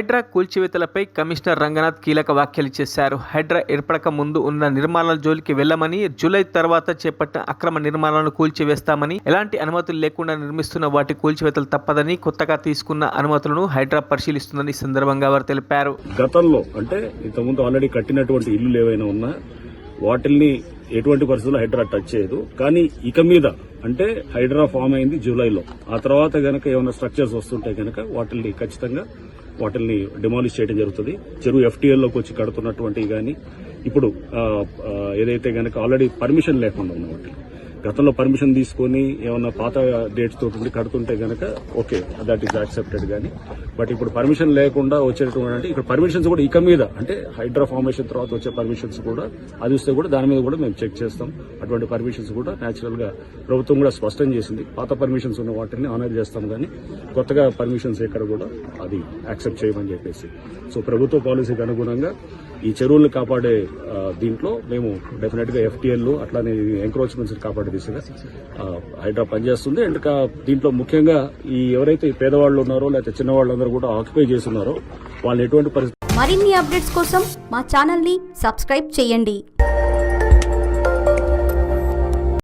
Hydraa కూల్చివేతలపై commissioner Ranganath కీలక వ్యాఖ్యలు చేశారు. హైడ్రా ఏర్పడక ముందు ఉన్న నిర్మాణాల జోలికి వెళ్ళమని జూలై తర్వాత చేపట్టిన అక్రమ నిర్మాణాలను కూల్చివేస్తామని ఎలాంటి అనుమతులు లేకుండా నిర్మిస్తున్న వాటి కూల్చివేతలు తప్పదని కొత్తగా తీసుకున్న అనుమతులను హైడ్రా పరిశీలిస్తుందని సందర్భంగా వారు తెలిపారు. గతంలో అంటే ఇంతకుముందు ఆల్రెడీ కట్టినటువంటి ఇల్లులు ఏవైనా ఉన్నా వాటిల్ని ఎటువంటి పరిస్థితుల్లో హైడ్రా టచ్ చేయదు. కానీ ఇక మీద అంటే హైడ్రా ఫామ్ అయింది జూలైలో. ఆ తర్వాత గనక ఏమైనా స్ట్రక్చర్స్ వస్తుంటే గనక వాటిల్ని ఖచ్చితంగా వాటిల్ని డిమాలిష్ చేయడం జరుగుతుంది. చెరువు ఎఫ్టీఎల్లోకి వచ్చి కడుతున్నటువంటివి కానీ ఇప్పుడు ఏదైతే కనుక ఆల్రెడీ పర్మిషన్ లేకుండా ఉన్న వాటిని గతంలో పర్మిషన్ తీసుకొని ఏమన్నా పాత డేట్స్ తోటి కడుతుంటే గనక ఓకే దట్ ఈస్ యాక్సెప్టెడ్ కానీ బట్ ఇప్పుడు పర్మిషన్ లేకుండా వచ్చేటటువంటి అంటే ఇక్కడ పర్మిషన్స్ కూడా ఇక మీద అంటే హైడ్రా ఫార్మేషన్ తర్వాత వచ్చే పర్మిషన్స్ కూడా అది వస్తే కూడా దాని మీద కూడా మేము చెక్ చేస్తాం. అటువంటి పర్మిషన్స్ కూడా న్యాచురల్గా ప్రభుత్వం కూడా స్పష్టం చేసింది. పాత పర్మిషన్స్ ఉన్న వాటిని ఆనర్ చేస్తాం కానీ కొత్తగా పర్మిషన్స్ ఎక్కడ కూడా అది యాక్సెప్ట్ చేయమని చెప్పేసి. సో ప్రభుత్వ పాలసీకి అనుగుణంగా ఈ చెరువులను కాపాడే దీంట్లో మేము డెఫినెట్గా అట్లానే ఎంక్రోచ్మెంట్స్ కాపాడే దిశగా హైడ్రా పనిచేస్తుంది. అండ్ దీంట్లో ముఖ్యంగా ఈ ఎవరైతే పేదవాళ్ళు ఉన్నారో లేకపోతే చిన్నవాళ్ళందరూ కూడా ఆక్యుపై చేస్తున్నారో వాళ్ళు ఎటువంటి పరిస్థితి మరిన్ని అప్డేట్స్ కోసం మా ఛానల్ని సబ్స్క్రైబ్ చేయండి.